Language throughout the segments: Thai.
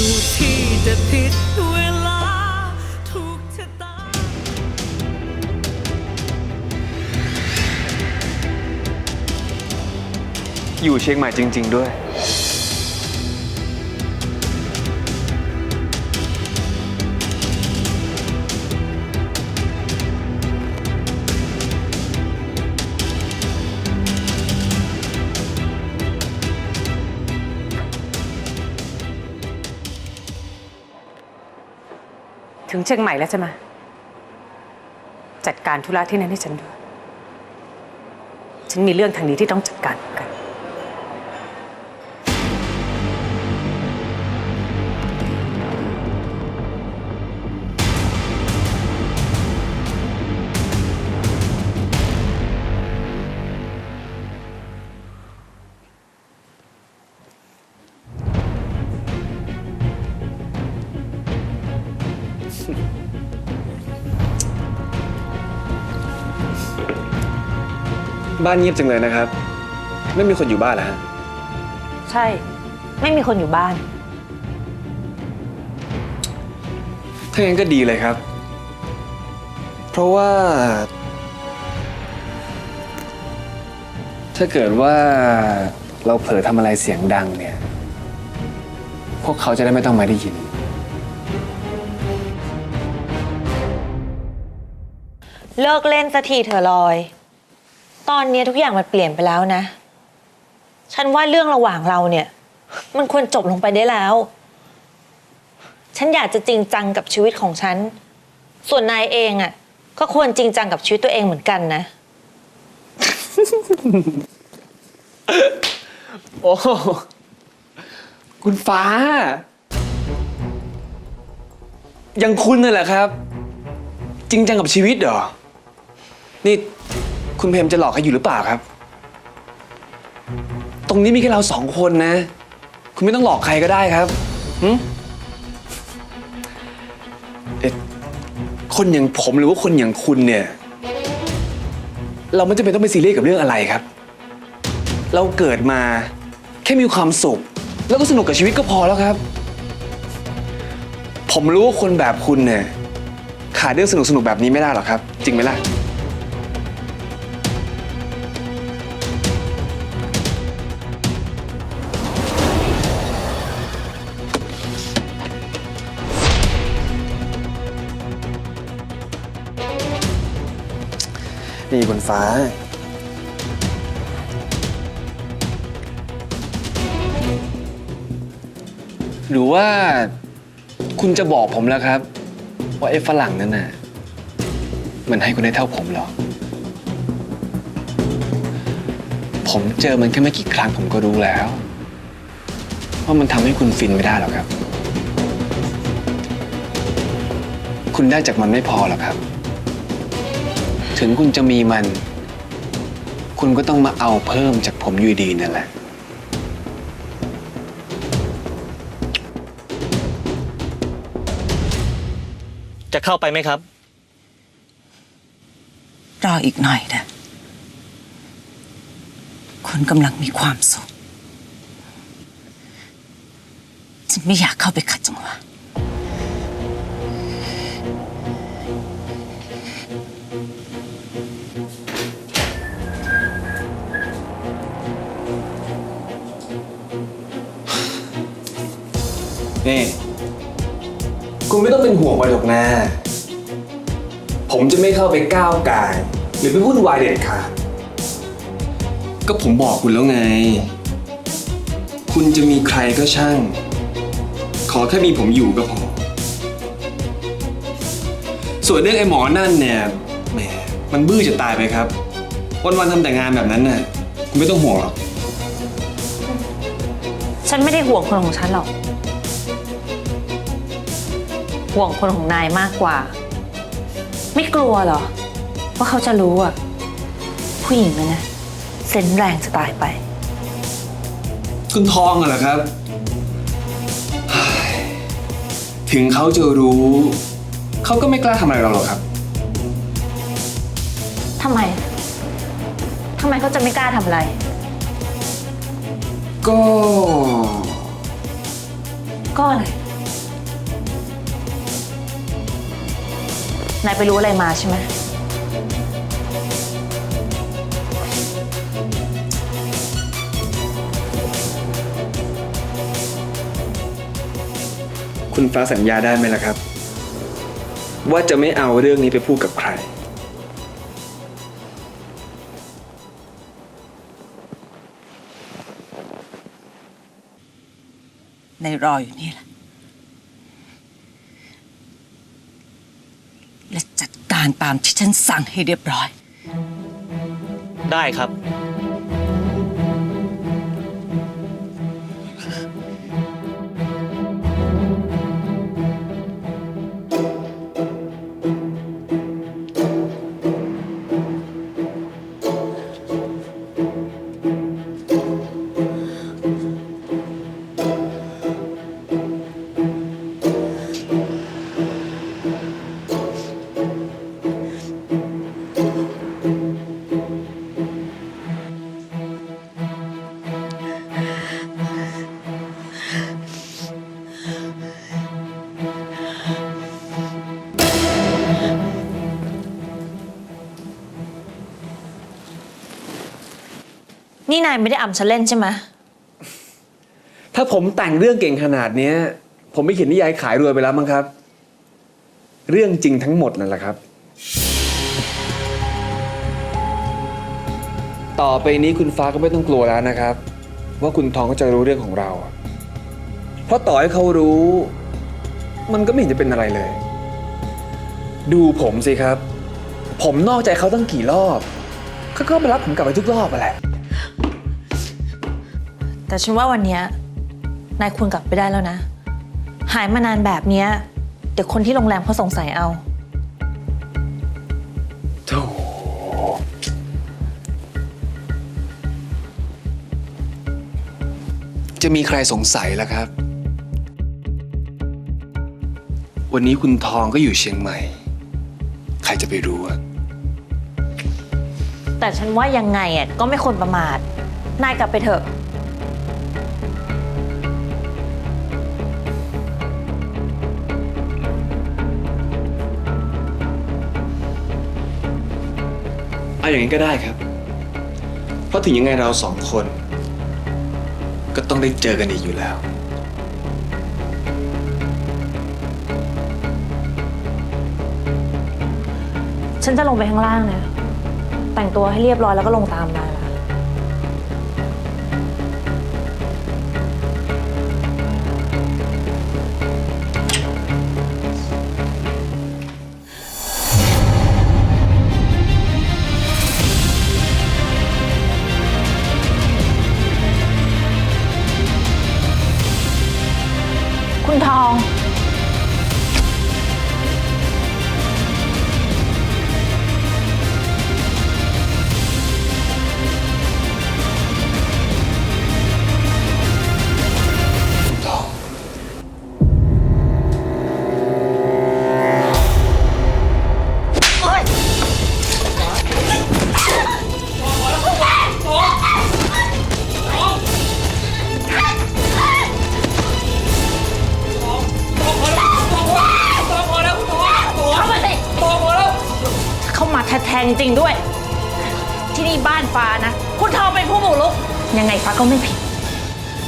ถูกที่จะผิดเวลาถูกชะตา อยู่เชียงใหม่จริง ๆ ด้วย ถึงเชียงใหม่แล้วใช่ไหมจัดการธุระที่นั่นให้ฉันด้วย ฉันมีเรื่องทางนี้ที่ต้องจัดการ บ้านเงียบจังเลยนะครับ ไม่มีคนอยู่บ้านเหรอฮะ ใช่ ไม่มีคนอยู่บ้าน ถ้างั้นก็ดีเลยครับ เพราะว่า ถ้าเกิดว่าเราเผลอทำอะไรเสียงดังเนี่ย พวกเขาจะได้ไม่ต้องมาได้ยิน เลิกเล่นสักทีเถอะลอย ตอนนี้ทุกอย่างมันเปลี่ยนไปแล้วนะ ฉันว่าเรื่องระหว่างเราเนี่ย มันควรจบลงไปได้แล้ว ฉันอยากจะจริงจังกับชีวิตของฉัน ส่วนนายเองอะ ก็ควรจริงจังกับชีวิตตัวเองเหมือนกันนะ โอ้คุณฟ้า ยังคุณน่ะแหละครับ จริงจังกับชีวิตเหรอ นี่ คุณเพมจะหลอกใครอยู่หรือเปล่าครับ ตรงนี้มีแค่เราสองคนนะ คุณไม่ต้องหลอกใครก็ได้ครับหึเอ๊ะคนอย่างผมหรือว่าคนอย่างคุณเนี่ย เราไม่จำเป็นต้องไปซีเรียสกับเรื่องอะไรครับ เราเกิดมาแค่มีความสุข แล้วก็สนุกกับชีวิตก็พอแล้วครับ ผมรู้ว่าคนแบบคุณเนี่ยขาดเรื่องสนุกสนุกๆแบบนี้ไม่ได้หรอกครับ จริงไหมล่ะ นี่บนฟ้า หรือว่าคุณจะบอกผมแล้วครับ ว่าไอ้ฝรั่งนั่นน่ะ มันให้คุณได้เท่าผมเหรอ ผมเจอมันแค่ไม่กี่ครั้งผมก็รู้แล้ว ว่ามันทำให้คุณฟินไม่ได้หรอกครับ คุณได้จากมันไม่พอหรอกครับ ถึงคุณจะมีมัน คุณก็ต้องมาเอาเพิ่มจากผมอยู่ดีนั่นแหละ จะเข้าไปไหมครับ รออีกหน่อยนะ คุณกำลังมีความสุข ฉันไม่อยากเข้าไปขัดจังหวะ นี่ คุณไม่ต้องเป็นห่วงไปหรอกนะ ผมจะไม่เข้าไปก้าวไก่ายหรือไปวุ่นวายเด็ดขาดก็ผมบอกคุณแล้วไง คุณจะมีใครก็ช่าง ขอแค่มีผมอยู่ก็พอ ส่วนเรื่องไอ้หมอนั่นเนี่ยแหมมันบื้อจะตายไปครับ วันๆทำแต่งานแบบนั้นน่ะ คุณไม่ต้องห่วงหรอก ฉันไม่ได้ห่วงคนของฉันหรอก ห่วงคนของนายมากกว่า ไม่กลัวเหรอ ว่าเขาจะรู้อะ ผู้หญิงนะนะเซนส์แรงจะตายไป คุณทองอะเหรอครับเฮ้ยถึงเขาจะรู้ เขาก็ไม่กล้าทำอะไรเราหรอกครับ ทำไม ทำไมเขาจะไม่กล้าทำอะไร ก็ ก็อะไร นายไปรู้อะไรมาใช่ไหม คุณฟ้าสัญญาได้ไหมล่ะครับ ว่าจะไม่เอาเรื่องนี้ไปพูดกับใคร ในรออยู่นี่แหละและจัด การตามที่ฉันสั่งให้เรียบร้อย ได้ครับ นี่นายไม่ได้อ่ำฉันเล่นใช่ไหมถ้าผมแต่งเรื่องเก่งขนาดเนี้ย ผมไม่เขียนนิยายขายรวยไปแล้วมั้งครับ เรื่องจริงทั้งหมดนั่นแหละครับ ต่อไปนี้คุณฟ้าก็ไม่ต้องกลัวแล้วนะครับ ว่าคุณทองก็จะรู้เรื่องของเรา เพราะต่อให้เขารู้ มันก็ไม่เห็นจะเป็นอะไรเลย ดูผมสิครับ ผมนอกใจเขาตั้งกี่รอบเขาก็มารับผมกลับไปทุกรอบอะแหละ แต่ฉันว่าวันเนี้ยนายควรกลับไปได้แล้วนะ หายมานานแบบเนี้ยเดี๋ยวคนที่โรงแรมเขาสงสัยเอา โถ่จะมีใครสงสัยล่ะครับ วันนี้คุณทองก็อยู่เชียงใหม่ ใครจะไปรู้อะแต่ฉันว่ายังไงอะก็ไม่ควรประมาท นายกลับไปเถอะ เอาอย่างนี้ก็ได้ครับ เพราะถึงยังไงเราสองคน ก็ต้องได้เจอกันอีกอยู่แล้ว ฉันจะลงไปข้างล่างนะ แต่งตัวให้เรียบร้อยแล้วก็ลงตามนายละ มาแทนจริงๆด้วย ที่นี่บ้านฟ้านะ คุณทองเป็นผู้บุกรุก ยังไงฟ้าก็ไม่ผิด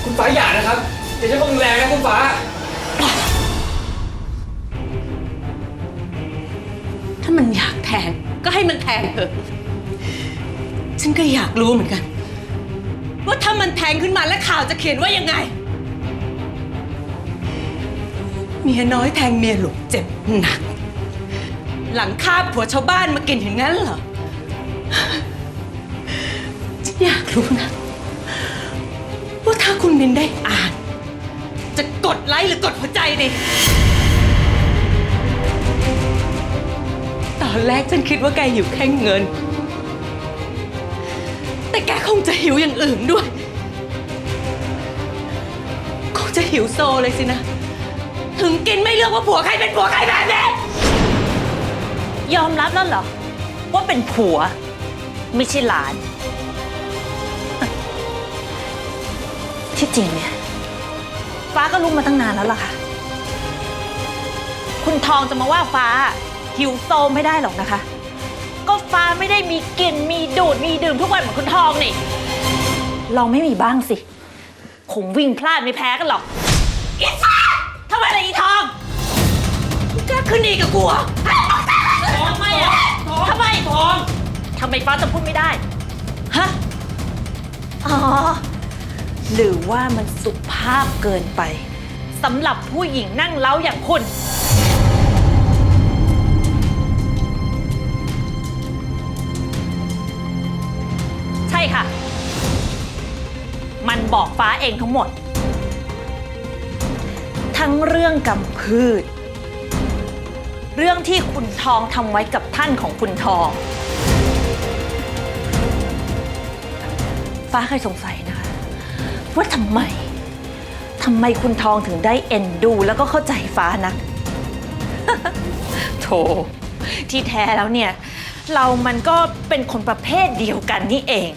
คุณฟ้าอย่านะครับอย่าใช้ความรุนแรงนะคุณฟ้า ถ้ามันอยากแทงก็ให้มันแทงเถอะ ฉันก็อยากรู้เหมือนกัน ว่าถ้ามันแทงขึ้นมาแล้วข่าวจะเขียนว่ายังไง เมียน้อยแทงเมียหลวงเจ็บหนัก หลังฆ่าผัวชาวบ้านมากินอย่างนั้นเหรอ ฉันอยากรู้นะ ว่าถ้าคุณมินได้อ่าน จะกดไลค์หรือกดหัวใจดิ ตอนแรกฉันคิดว่าแกหิวแค่เงิน แต่แกคงจะหิวอย่างอื่นด้วย คงจะหิวโซเลยสินะ ถึงกินไม่เลือกว่าผัวใครเป็นผัวใครแบบนี้ ยอมรับแล้วเหรอ ว่าเป็นผัว ไม่ใช่หลาน ที่จริงเนี่ย ฟ้าก็รู้มาตั้งนานแล้วล่ะค่ะ คุณทองจะมาว่าฟ้า หิวโซมไม่ได้หรอกนะคะ ก็ฟ้าไม่ได้มีกินมีดูดมีดื่มทุกวันเหมือนคุณทองนี่ลองไม่มีบ้างสิ คงวิ่งพลาดไม่แพ้กันหรอกอีฟ้าทำไมล่ะอีทองมึงกล้าขึ้นดีกับกูเหรอทำไมอะ ทำไมทองทำไมฟ้าจะพูดไม่ได้ ฮะ อ๋อ หรือว่ามันสุภาพเกินไปสำหรับผู้หญิงนั่งเล้าอย่างคุณ ใช่ค่ะ มันบอกฟ้าเองทั้งหมด ทั้งเรื่องกำพืช เรื่องที่คุณทองทำไว้กับท่านของคุณทอง ฟ้าเคยสงสัยนะคะว่าทำไมทำไมคุณทองถึงได้เอ็นดู แล้วก็เข้าใจฟ้านะโถที่แท้แล้วเนี่ย เรามันก็เป็นคนประเภทเดียวกันนี่เอง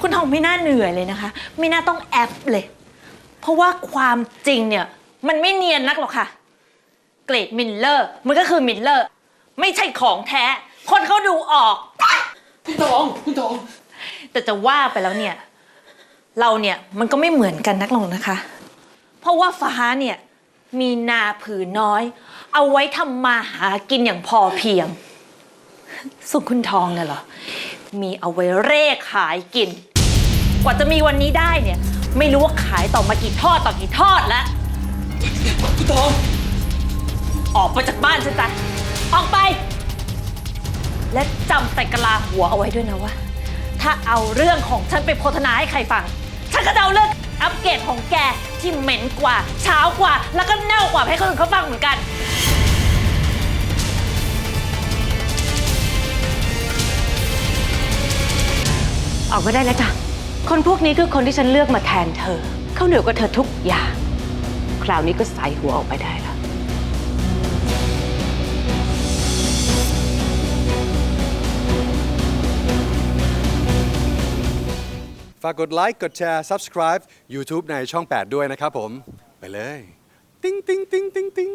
คุณทองไม่น่าเหนื่อยเลยนะคะ ไม่น่าต้องแอปเลย เพราะว่าความจริงเนี่ย มันไม่เนียนนักหรอกค่ะ เกรดมิลเลอร์ มันก็คือมิลเลอร์ ไม่ใช่ของแท้ คนเขาดูออก คุณตองคุณตองแต่จะว่าไปแล้วเนี่ย เราเนี่ยมันก็ไม่เหมือนกันนักหรอกนะคะ เพราะว่าฟ้าเนี่ยมีนาผืนน้อย เอาไว้ทำมาหากินอย่างพอเพียง ส่วนคุณทองเนี่ยเหรอ มีเอาไว้เร่ขายกิน กว่าจะมีวันนี้ได้เนี่ย ไม่รู้ว่าขายต่อมากี่ทอดต่อกี่ทอดแล้ว คุณตอง ออกไปจากบ้านฉันจ้ะออกไป และจำแต่กะลาหัวเอาไว้ด้วยนะว่า ถ้าเอาเรื่องของฉันไปโฆษณาให้ใครฟัง ฉันก็จะเอาเรื่องอัปเกรดของแกที่เหม็นกว่าเช้ากว่า แล้วก็เน่ากว่าให้คนอื่นเขาฟังเหมือนกัน ออกมาได้แล้วจ้ะ คนพวกนี้คือคนที่ฉันเลือกมาแทนเธอ เขาเหนือกว่าเธอทุกอย่าง คราวนี้ก็ใส่หัวออกไปได้แล้ว ฝากกดไลค์กดแชร์ subscribe YouTube ในช่อง 8 ด้วยนะครับผม ไปเลย ติ๊งติ๊งติ๊งติ๊งติ๊ง